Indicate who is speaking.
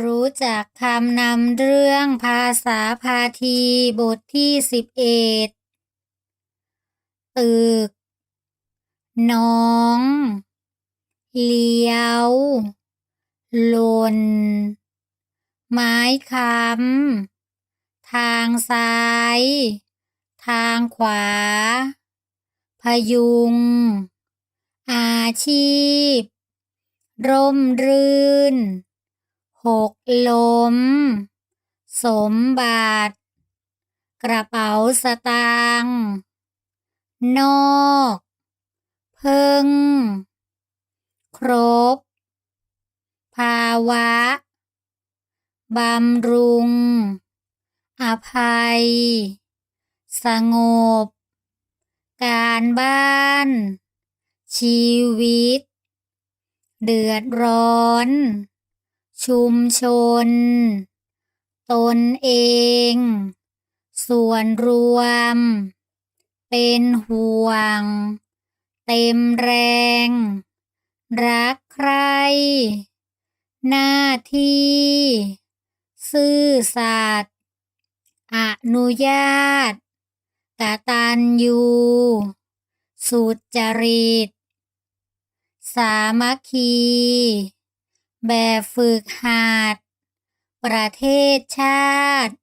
Speaker 1: รู้จักคำนำเรื่องภาษาพาทีบทที่สิบเอ็ดตึก น้อง เลี้ยวหล่น ไม้ค้ำ ทางซ้าย ทางขวา พยุง อาชีพ ร่มรื่น หกลม สมบัติ กระเป๋าสตางค์นอกเพิ่ง ครบ ภาวะ บำรุง อภัย สงบ การบ้าน ชีวิต เดือดร้อน ชุมชน ตนเอง ส่วนรวม เป็นห่วง เต็มแรง รักใคร หน้าที่ ซื่อสัตย์อนุญาตกตัญญูสุจริต สามัคคี แบบฝึกหัด ประเทศชาติ